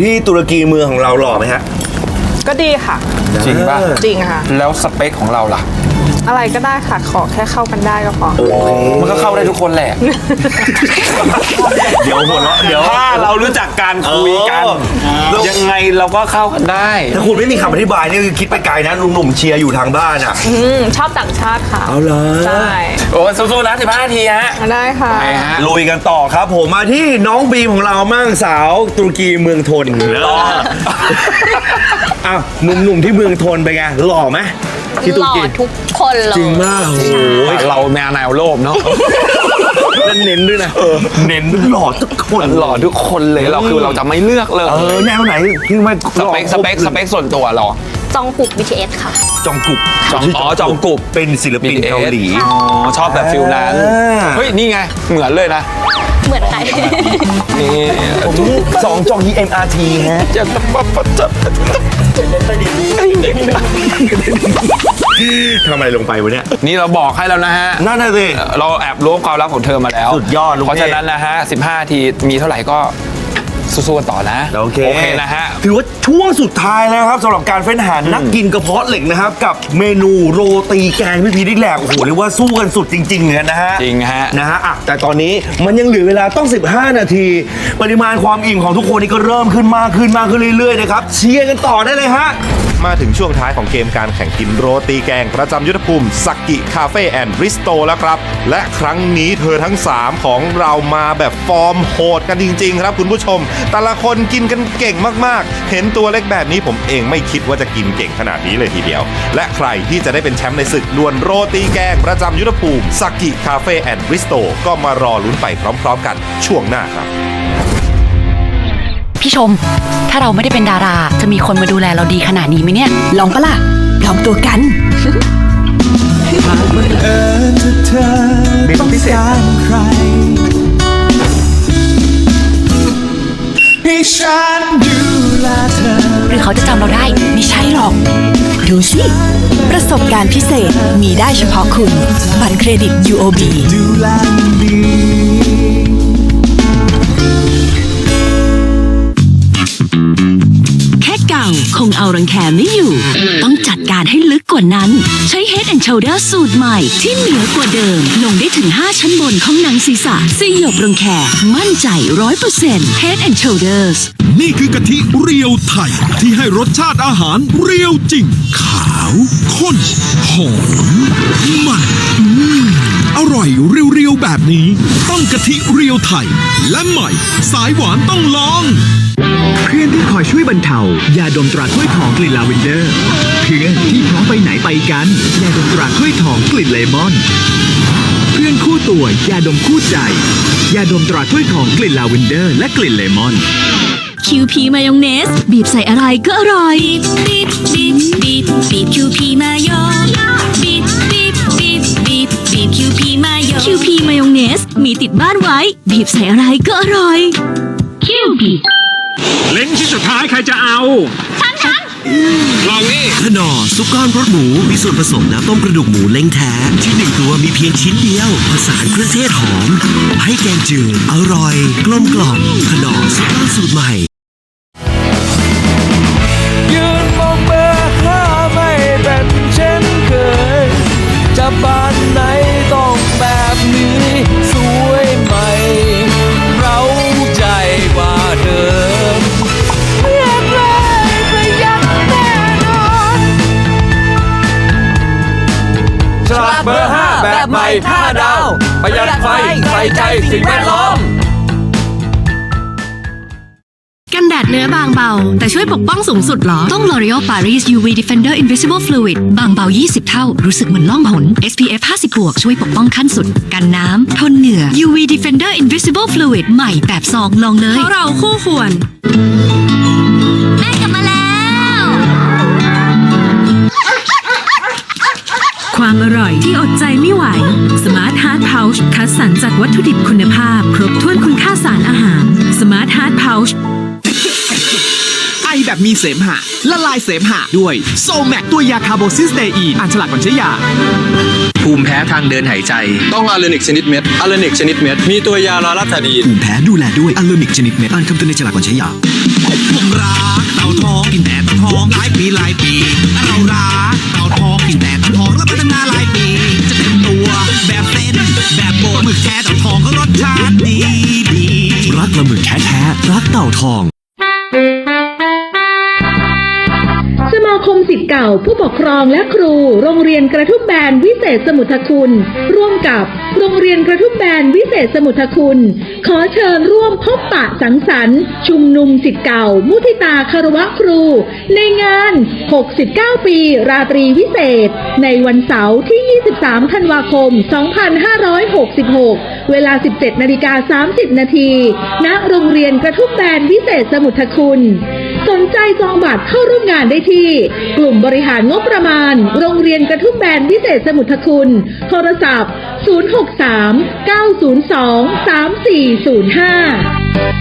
ที่ตุรกีเมืองของเราหล่อไหมฮะ ก็ดีค่ะ จริงป่ะ จริงค่ะ แล้วสเปคของเราล่ะ อะไรก็ได้ค่ะ ขอแค่เข้ากันได้ก็พอ มันก็เข้าได้ทุกคนแหละ เดี๋ยวหัวเราะเดี๋ยว ถ้าเรารู้จักการคุยกัน เออ ยังไงเราก็เข้ากันได้ ถ้าคุณไม่มีคำอธิบายนี่คือคิดไปไกลนะหนุ่มๆเชียร์อยู่ทางบ้านอะ อืมชอบต่างชาติค่ะ เอาเหรอ ใช่โอ้สู้ๆนะ15นาทีฮะ ได้ค่ะ ไปฮะ ลุยกันต่อครับผมมาที่น้องบีมของเรามั่งสาวตุรกีเมืองทนต่ออ้าวหนุ่มๆที่เมืองทนไปนไงหล่อไหม ที่ตุหรล่อกีทุกคนเลยจริงมากโอ้โหเราแนวแนวโลภเนาะแล้วเน้นด้วยนะเน้นหล่อทุกคนหล่อทุกคนเลยเราคือเราจะไม่เลือกเลย เออแนวไหนที่ไม่สเปคสเปคสเปคส่วนตัวเรา จองปุก BTS ค่ะ จองกุกจองอ๋อจองกุกเป็นศิลปิน BTS เกาหลี อ๋อชอบแบบฟิลนั้นอ่า เฮ้ยนี่ไงเหมือนเลยนะเหมือนใคร นี่ ผมสองจอง EMRT ฮะจะปั๊บปั๊บจะ ทำอะไรลงไปวะเนี่ย นี่เราบอกให้แล้วนะฮะ นั่นน่ะสิ เราแอบรู้ความลับของเธอมาแล้วสุดยอดลูกเพราะฉะนั้นนะฮะ 15 ทีมีเท่าไหร่ก็สู้ๆกันต่อนะโอเคโอเคนะฮะ ถือว่าช่วงสุดท้ายแล้วครับสำหรับการเฟ้นหานักกินกระเพาะเหล็กนะครับ กับเมนูโรตีแกงพี่พีดิแหลกโอ้โหเรียกว่าสู้กันสุดจริงๆเลยนะฮะจริงฮะนะฮะอะแต่ตอนนี้มันยังเหลือเวลาต้อง 15 นาที ปริมาณความอิ่มของทุกคนนี่ก็เริ่มขึ้นมากขึ้นมากขึ้นเรื่อยๆนะครับเชียร์กันต่อได้เลยฮะ มาถึงช่วงท้ายของเกมการแข่งกินโรตีแกงประจำยุทธภูมิสักกิคาเฟ่แอนด์ริสโตแล้วครับ และครั้งนี้เธอทั้ง 3 ของเรามาแบบฟอร์มโหดกันจริง ๆ ครับคุณผู้ชม แต่ละคนกินกันเก่งมากๆ เห็นตัวเล็กแบบนี้ผมเองไม่คิดว่าจะกินเก่งขนาดนี้เลยทีเดียว และใครที่จะได้เป็นแชมป์ในศึกดวลโรตีแกงประจำยุทธภูมิสักกิคาเฟ่แอนด์ริสโตก็มารอลุ้นไปพร้อม ๆ กันช่วงหน้าครับ พี่ชม ถ้าเราไม่ได้เป็นดารา จะมีคนมาดูแลเราดีขนาดนี้ไหมเนี่ย ลองปะล่ะ ลองตัวกันต้องพิเศษหรือเขาจะจำเราได้ไม่ใช่หรอก ดูสิ ประสบการณ์พิเศษมีได้เฉพาะคุณ บัตรเครดิต UOB แคงเอารังแคไม่อยู่ ต้องจัดการให้ลึกกว่านั้น ใช้ Head and Shoulder สูตรใหม่ที่เหนือกว่าเดิม ลงได้ถึง 5 ชั้นบนของหนังศีรษะสยบรังแคมั่นใจ 100% Head and Shoulders นี่คือกะทิเรียวไทย ที่ให้รสชาติอาหารเรียวจริง ขาวข้นหอมมัน อืมอร่อยเรียวๆแบบนี้ ต้องกะทิเรียวไทย และใหม่ สายหวานต้องลอง เพื่อนที่คอยช่วยบรรเทายาดมตราถ้วยทองกลิ่นลาเวนเดอร์ เพื่อนที่พร้อมไปไหนไปกันยาดมตราถ้วยทองกลิ่นเลมอน เพื่อนคู่ตัวยาดมคู่ใจยาดมตราถ้วยทองกลิ่นลาเวนเดอร์ และกลิ่นเลมอน QP มายองเนส บีบใส่อะไรก็อร่อยบีบบีบบีบบีบ QP มา สมีติดบ้านไว้ บีบใส่อะไรก็อร่อย QP เล้งที่สุดท้ายใครจะเอาลองนี่ขนอซุปก้อนรสหมู มีส่วนผสมน้ำต้มกระดูกหมูเล้งแท้ ที่หนึ่งตัวมีเพียงชิ้นเดียว ผสานเครื่องเทศหอม ให้แกงจืดอร่อย กลมกล่อมขนอซุปก้อนสูตรใหม่ 5 ดาว ประหยัดไฟ ใส่ใจสิ่งแวดล้อม กันแดดเนื้อบางเบา แต่ช่วยปกป้องสูงสุดหรอ ต้อง L'Oreal Paris UV Defender Invisible Fluid บางเบา 20 เท่า รู้สึกเหมือนล่องหน SPF 50บวกช่วยปกป้องขั้นสุด กันน้ำ ทนเหนือ UV Defender Invisible Fluid ใหม่แบบซองลองเลย เพราะเราคู่ควร อร่อยที่อดใจไม่ไหว Smart Heart Pouch คัดสรรจากวัตถุดิบคุณภาพ ครบถ้วนคุณค่าสารอาหาร Smart Heart Pouch ไอแบบมีเสมหะ ละลายเสมหะด้วยโซแมกตัวยาคาร์โบซิสเตอีนอ่านฉลากก่อนใช้ยา ภูมิแพ้ทางเดินหายใจ ต้องอาเลนิกชนิดเม็ดอาเลนิกชนิดเม็ด มีตัวยาลาลัตาดีนภูมิแพ้ดูแลด้วยอัลโลนิกชนิดเม็ดอ่านคำเตือนในฉลากก่อนใช้ยา ผมรักเต่าทองกินแต่เต่าทองหลายปีหลายปี เรารักเต่าทองกินแต่เต่าทอง แบบโบดหมึกแท้เต่าทองก็รสชาติดีดีรักละหมึกแท้แท้รักเต่าทอง สิทธิ์เก่า ผู้ปกครองและครู โรงเรียนกระทุ่มแบนวิเศษสมุทรคุณ ร่วมกับโรงเรียนกระทุ่มแบนวิเศษสมุทรคุณ ขอเชิญร่วมพบปะสังสรรค์ ชุมนุมสิทธิ์เก่า มุทิตาคารวะครู ในงาน 69 ปี ราตรีวิเศษ ในวันเสาร์ที่ 23 ธันวาคม 2566 เวลา 17 นาฬิกา 30 นาทีณโรงเรียนกระทุ่มแบนวิเศษสมุทรคุณ สนใจจองบัตรเข้าร่วมงานได้ที่ กลุ่มบริหารงบประมาณ โรงเรียนกระทุ่มแบนวิเศษสมุทรคุณ โทรศัพท์ 063 902 3405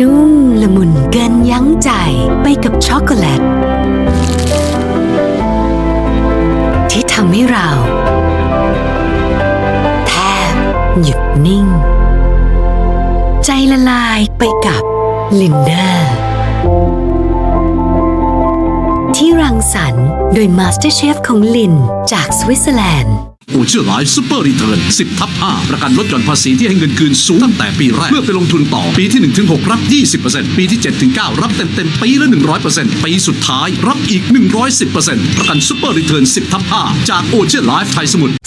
นุ่มละมุนเกินยั้งใจไปกับช็อกโกแลต ทำให้เราแทบหยุดนิ่ง ใจละลายไปกับลินเดอร์ที่รังสรรค์โดยมาสเตอร์เชฟของลินจากสวิตเซอร์แลนด์ โอเชื่อไลฟ์ซูเปอร์รีเทิร์น 10 ทับ 5 ประกันลดหย่อนภาษีที่ให้เงินคืนสูงตั้งแต่ปีแรกเพื่อไปลงทุนต่อปีที่ 1 ถึง 6 รับ 20%ปีที่ 7 ถึง 9 รับเต็มเต็มปีละ 100%ปีสุดท้ายรับอีก 110%ประกันซูเปอร์รีเทิร์น 10 ทับ 5 จากโอเชื่อไลฟ์ไทยสมุทร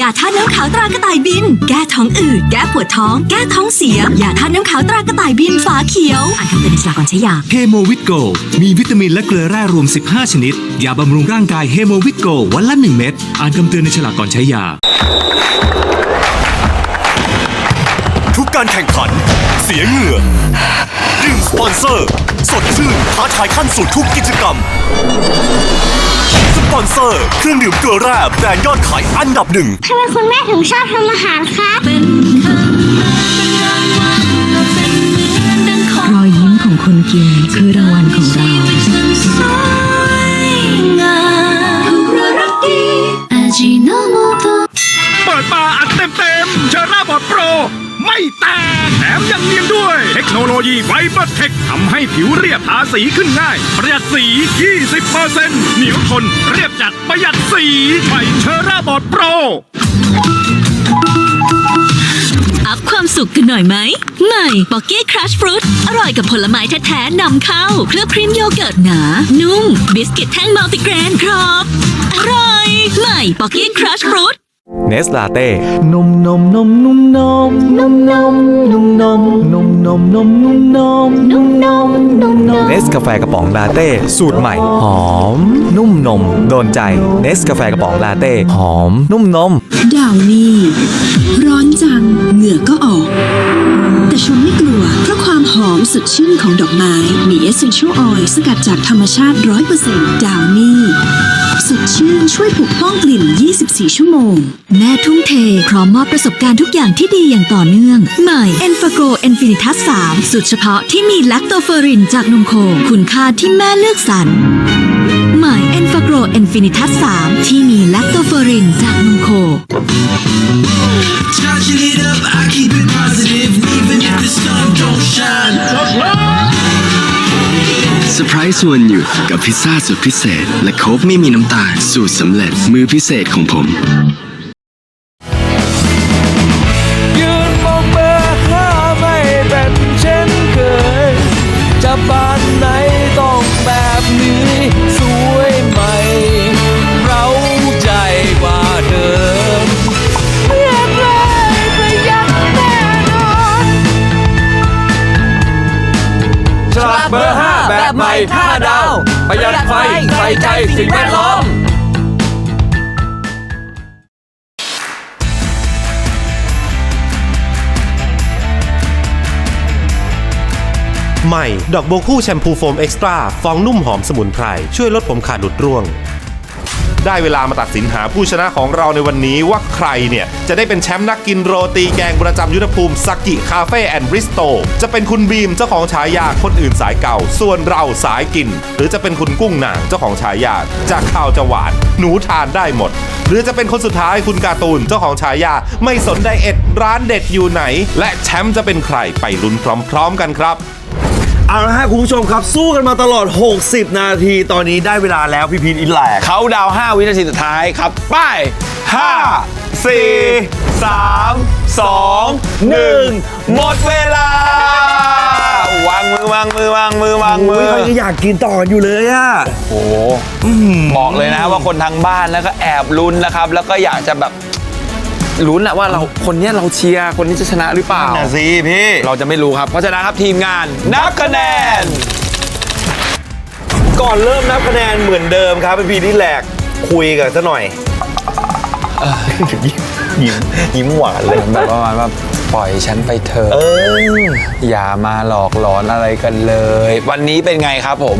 ยาท่าตุน้ำขาวตรากระต่ายบิน แก้ท้องอืด แก้ปวดท้อง แก้ท้องเสีย ยาท่าตุน้ำขาวตรากระต่ายบินฝาเขียว อ่านคำเตือนในฉลากก่อนใช้ยา เฮโมวิตโกมีวิตามินและเกลือแร่รวม 15 ชนิด ยาบำรุงร่างกายเฮโมวิตโกวันละ 1 เม็ด อ่านคำเตือนในฉลากก่อนใช้ยา ทุกการแข่งขัน เสียเหงื่อดื่มสปอนเซอร์ สดชื่นท้าทายขั้นสุดทุกกิจกรรมส ปอนเซอร์ เครื่องดื่มเกลือแร่แบรนด์ยอดขายอันดับหนึ่งทำไมคุณแม่ถึงชอบทำอาหารครับรอยยิ้มของคนกินคือรางวัลของเรา เปิดมาอัดเต็มเต็มเชอร่าบอดโปร ไม่แตกแถมยังเนียนด้วย เทคโนโลยีไฟเบอร์เทค ทำให้ผิวเรียบทาสีขึ้นง่าย ประหยัดสี 20%เหนียวทน เรียบจัดประหยัดสีใหม่เชอร่าบอดโปร อัพความสุขกันหน่อยไหม ใหม่บอกเก้ครัชฟรุตอร่อยกับผลไม้แท้ๆนำเข้า เคลือบครีมโยเกิร์ตหนา นุ่ม บิสกิตแท่งมัลติกรนกรอบ อร่อย ใหม่บอกเก้ครัชฟรุต เนสลาเต้นมนมนมนุ่มนมนมนมนุ่มนมนมนมนมนุ่มนมนุ่มนมนุ่มนมเนสกาแฟกระป๋องลาเต้สูตรใหม่ หอม นุ่มนม โดนใจเนสกาแฟกระป๋องลาเต้หอม นุ่มนมดาวนี่ร้อนจังเหงื่อก็ออก แต่ชมไม่กลัวเพราะ สดชื่นของดอกไม้ มีเอเซนเชียลออยล์สกัดจากธรรมชาติ 100%ดาวนี่สดชื่นช่วยปกป้องกลิ่น 24 ชั่วโมง แม่ทุ่มเท พร้อมมอบประสบการณ์ทุกอย่างที่ดีอย่างต่อเนื่อง ใหม่ e n f a g r o e n f i n i t u s 3สูตรเฉพาะที่มีแลคโตเฟอรินจากนมโคคุณค่าที่แม่เลือกสรรใหม่ e n f a g r o e n f i n i t u s 3ที่มีแลคโตเฟอรินจากนมโค sun don't shine. เซอร์ไพรส์วนอยู่กับพิซซ่าสุดพิเศษ และโค้กไม่มีน้ำตาลสูตรสำเร็จมือพิเศษของผม ประหยัดไฟใส่ใจสิ่งแวดล้อม ใหม่ ดอกโบวคู่แชมพูโฟมเอ็กซ์ตร้าฟองนุ่มหอมสมุนไพร ช่วยลดผมขาดหลุดร่วง ได้เวลามาตัดสินหาผู้ชนะของเราในวันนี้ว่าใครเนี่ย จะได้เป็นแชมป์นักกินโรตีแกงประจำยุทธภูมิสักกิคาเฟ่แอนด์บริสโตจะเป็นคุณบีมเจ้าของฉายาคนอื่นสายเก่า ส่วนเราสายกิน หรือจะเป็นคุณกุ้งนางเจ้าของฉายาจากข้าวจะหวาน หนูทานได้หมด หรือจะเป็นคนสุดท้ายคุณการ์ตูนเจ้าของฉายาไม่สนไดเอทร้านเด็ดอยู่ไหน และแชมป์จะเป็นใครไปลุ้นพร้อม ๆ กันครับ เอาละฮะคุณผู้ชมครับสู้กันมาตลอด 60 นาที ตอนนี้ได้เวลาแล้วพี่พีทอินแลกเขาดาวน์5วินาทีสุดท้ายครับ ไป้าย5 4 3 2 1 หมดเวลา วางมือวางมือวางมือวางมืโอ้ยอ เขายังอยากกินต่ออยู่เลยอะ โอ้โหบอกเลยนะว่าคนทางบ้านแล้วก็แอบลุ้นนะครับ แล้วก็อยากจะแบบ ลุ้นอะว่าเราคนเนี้ยเราเชียร์คนนี้จะชนะหรือเปล่าน่ะสิพี่เราจะไม่รู้ครับ เพราะฉะนั้นครับทีมงานนับคะแนน ก่อนเริ่มนับคะแนนเหมือนเดิมครับพี่พีทอินแลกคุยกันซะหน่อยยิ้มยิ้มหวานเลยแบบประมาณว่าปล่อยฉันไปเถอะเอออย่ามาหลอกหลอนอะไรกันเลย วันนี้เป็นไงครับผม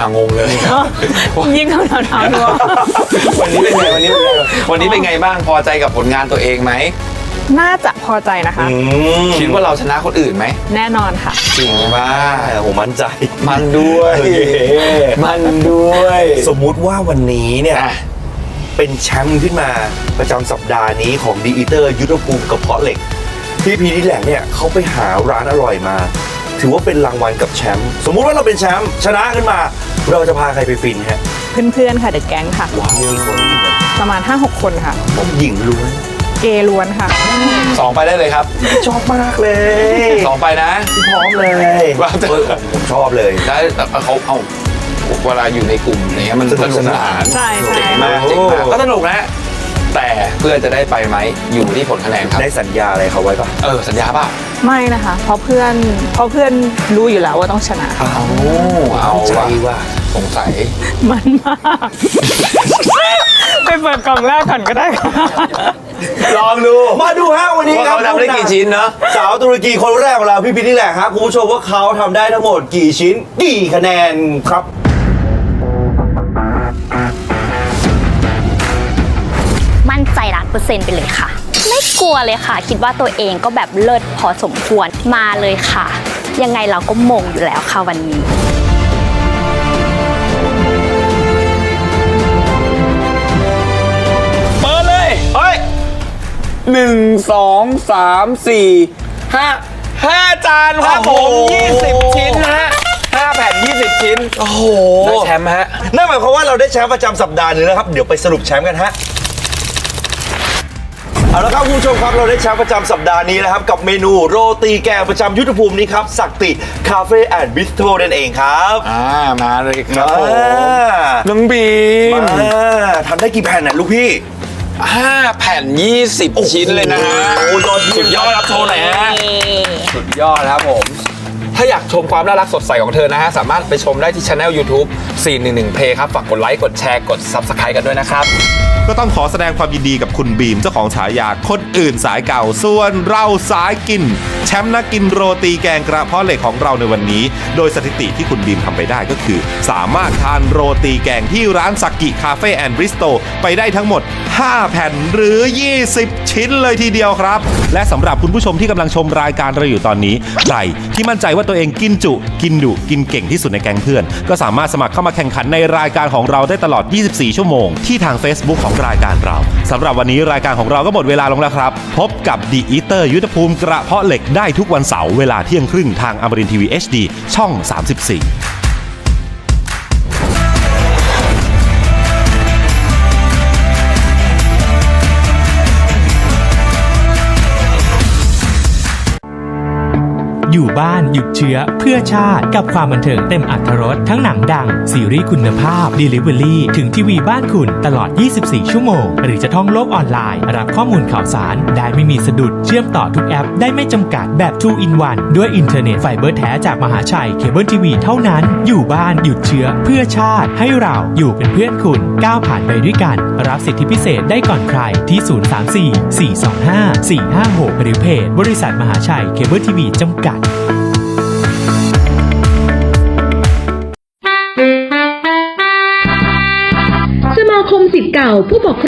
อะงงเลย ยิ่งเท่าหนาวๆนัววันนี้เป็นไงวันนี้เป็นไง วันนี้เป็นไงบ้างพอใจกับผลงานตัวเองไหมน่าจะพอใจนะคะ คิดว่าเราชนะคนอื่นไหม แน่นอนค่ะ จริงป่ะผมมั่นใจ มันด้วยโอเคมันด้วย สมมุติว่าวันนี้เนี่ยอะเป็นแชมป์ขึ้นมาประจำสัปดาห์นี้ของดีอีเตอร์ยุทธภูมิกระเพาะเหล็กพี่พีนี่แหละเนี่ยเขาไปหาร้านอร่อยมา ถือว่าเป็นรางวัลกับแชมป์สมมุติว่าเราเป็นแชมป์ชนะขึ้นมา เราจะพาใครไปฟินฮะเพื่อนๆค่ะเด็กแก๊งค่ะ ว้าวมีคนประมาณ 5-6 คนค่ะ ผมหญิงล้วนเกย์ล้วนค่ะ สองไปได้เลยครับ ชอบมากเลยสองไปนะพร้อมเลยว่าแต่เออผมชอบเลยแล้วเขาเอาเวลาอยู่ในกลุ่มอะไรเงี้ยมันสนุกสนานใช่ใช่ เจ๋งมากเจ๋งมากก็สนุกนะแต่เพื่อจะได้ไปไหมอยู่ที่ผลคะแนนครับได้สัญญาอะไรเขาไว้ปะเออสัญญาเปล่าไม่นะคะ เพราะเพื่อนเพราะเพื่อนรู้อยู่แล้วว่าต้องชนะ เอาเอาใจว่ะว่า สงสัย มันมาก ไปเปิดกล่องแรกก่อนก็ได้ค่ะลองดู มาดูฮะวันนี้ว่าครับเขาทำได้กี่ชิ้นเนอะ สาวตุรกีคนแรกของเราพี่พีนี่แหละครับคุณผู้ชมว่าเขาทำได้ทั้งหมดกี่ชิ้น กี่คะแนนครับ มั่นใจล้านเปอร์เซ็นต์ไปเลยค่ะ ไม่กลัวเลยค่ะ คิดว่าตัวเองก็แบบเลิศพอสมควรมาเลยค่ะ ยังไงเราก็มงอยู่แล้วค่ะวันนี้ หนึ่งสองสามสี่ห้าห้าจานครับผโอ้มโห ยี่สิบชิ้นนะฮะห้าแผ่นยี่สิบชิ้นโอ้โห ได้แชมป์ฮะ นั่นหมายความว่าเราได้แชมป์ประจำสัปดาห์นี้แล้วครับ เดี๋ยวไปสรุปแชมป์กันฮะ เอาละครับคุณผู้ชมครับ เราได้แชมป์ประจำสัปดาห์นี้นะครับ กับเมนูโรตีแกงประจำยุทธภูมินี้ครับ สักติคาเฟ่แอนด์บิสโทนั่นเองครับอ่ามาเลยครับผมอ่าน้องบีมมาทำได้กี่แผ่นน่ะลูกพี่ ห้าแผ่นยี่สิบชิ้นเลยนะฮะโอ้โหยอดเยี่ยมสุดยอดรับโชว์หน่อยฮะสุดยอดครับผม ถ้าอยากชมความน่ารักสดใสของเธอนะฮะ สามารถไปชมได้ที่ช anel YouTube 411 Play ครับ ฝากกดไลค์ กดแชร์ กด Subscribe กันด้วยนะครับ ก็ต้องขอแสดงความยินดีกับคุณบีมเจ้าของฉายาคนอื่นสายเก่า ส่วนเราสายกิน แชมป์นักกินโรตีแกงกระเพาะเหล็กของเราในวันนี้ โดยสถิติที่คุณบีมทำไปได้ก็คือ สามารถทานโรตีแกงที่ร้านสักกิคาเฟ่แอนด์บริสโตไปได้ทั้งหมด 5 แผ่นหรือ 20 ชิ้นเลยทีเดียวครับ และสำหรับคุณผู้ชมที่กำลังชมรายการเราอยู่ตอนนี้ใครที่มั่นใจว่าว่าตัวเองกินจุ กินดุ กินเก่งที่สุดในแก๊งเพื่อน ก็สามารถสมัครเข้ามาแข่งขันในรายการของเราได้ตลอด 24 ชั่วโมง ที่ทาง Facebook ของรายการเราสำหรับวันนี้รายการของเราก็หมดเวลาลงแล้วครับ พบกับดีอีเตอร์ยุทธภูมิกระเพาะเหล็กได้ทุกวันเสาร์เวลาเที่ยงครึ่งทางอมรินทีวี HD ช่อง 34 อยู่บ้านหยุดเชื้อเพื่อชาติ กับความบันเทิงเต็มอัตรรสทั้งหนังดัง ซีรีส์คุณภาพ Delivery ถึงทีวีบ้านคุณตลอด 24 ชั่วโมง หรือจะท่องโลกออนไลน์ รับข้อมูลข่าวสาร ได้ไม่มีสะดุดเชื่อมต่อทุกแอป ได้ไม่จำกัดแบบ 2 in 1ด้วยอินเทอร์เน็ตไฟเบอร์แท้จากมหาชัยเคเบิลทีวีเท่านั้น อยู่บ้านหยุดเชื้อเพื่อชาติ ให้เราอยู่เป็นเพื่อนคุณก้าวผ่านไปด้วยกัน รับสิทธิพิเศษได้ก่อนใครที่ 034 425 456 หรือเพจบริษัทมหาชัยเคเบิลทีวีจำกัดสมาคมสิทธิ์เก่าผู้ปกครอง